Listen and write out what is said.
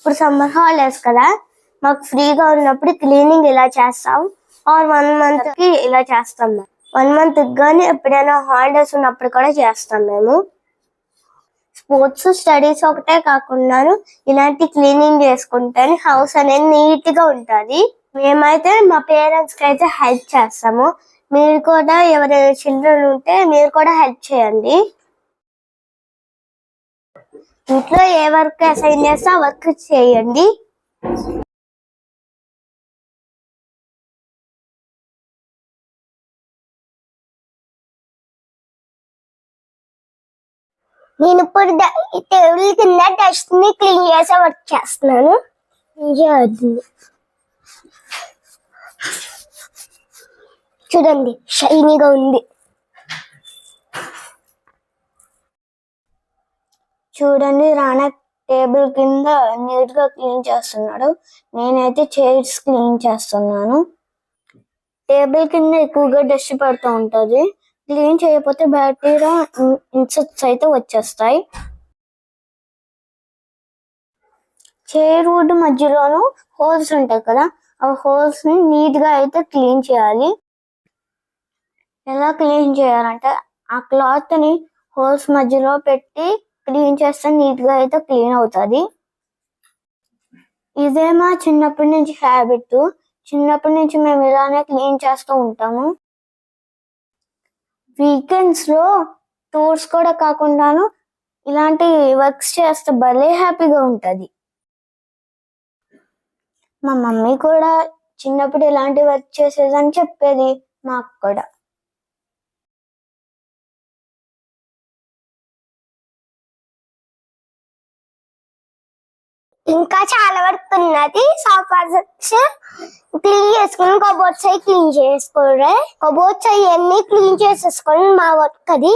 ఇప్పుడు summer holidays కదా మాకు ఫ్రీగా ఉన్నప్పుడు క్లీనింగ్ ఇలా చేస్తాం. ఆర్ వన్ మంత్కి ఇలా చేస్తాం వన్ మంత్ కానీ ఎప్పుడైనా హాలిడేస్ ఉన్నప్పుడు కూడా చేస్తాం మేము. స్పోర్ట్స్ స్టడీస్ ఒకటే కాకుండాను ఇలాంటి క్లీనింగ్ చేసుకుంటాను. హౌస్ అనేది నీట్గా ఉంటుంది. మేమైతే మా పేరెంట్స్కి అయితే హెల్ప్ చేస్తాము. మీరు కూడా ఎవరైనా చిల్డ్రన్ ఉంటే మీరు కూడా హెల్ప్ చేయండి. ఇంట్లో ఏ వర్క్ అసైన్ చేస్తే ఆ వర్క్ చేయండి. నేను ఇప్పుడు టేబుల్ కింద డస్ట్ని క్లీన్ చేసే వర్క్ చేస్తున్నాను. చూడండి షైనీగా ఉంది. చూడండి రానా టేబుల్ కింద నీట్గా క్లీన్ చేస్తున్నాడు. నేనైతే చైర్స్ క్లీన్ చేస్తున్నాను. టేబుల్ కింద ఎక్కువగా డస్ట్ పడుతూ ఉంటుంది. క్లీన్ చేయకపోతే బ్యాక్టీరియా ఇన్సెక్ట్స్ అయితే వచ్చేస్తాయి. చైర్ వుడ్ మధ్యలోను హోల్స్ ఉంటాయి కదా ఆ హోల్స్ని నీట్గా అయితే క్లీన్ చేయాలి. ఎలా క్లీన్ చేయాలంటే ఆ క్లాత్ని హోల్స్ మధ్యలో పెట్టి క్లీన్ చేస్తే నీట్గా అయితే క్లీన్ అవుతుంది. ఇదే మా చిన్నప్పటి నుంచి హ్యాబిట్. చిన్నప్పటి నుంచి మేము ఇలానే క్లీన్ చేస్తూ ఉంటాము. వీకెండ్స్లో టూర్స్ కూడా కాకుండాను ఇలాంటి వర్క్స్ చేస్తే భలే హ్యాపీగా ఉంటుంది. మా మమ్మీ కూడా చిన్నప్పుడు ఇలాంటి వర్క్ చేసేదని చెప్పేది మాకు కూడా. ఇంకా చాలా వరకు ఉన్నది. సాఫ్ట్వేర్ క్లీన్ చేసుకుని కబోర్డ్స్ అవి క్లీన్ చేసుకోరే కబోర్డ్స్ అవన్నీ క్లీన్ చేసేసుకొని మా వర్క్ అది.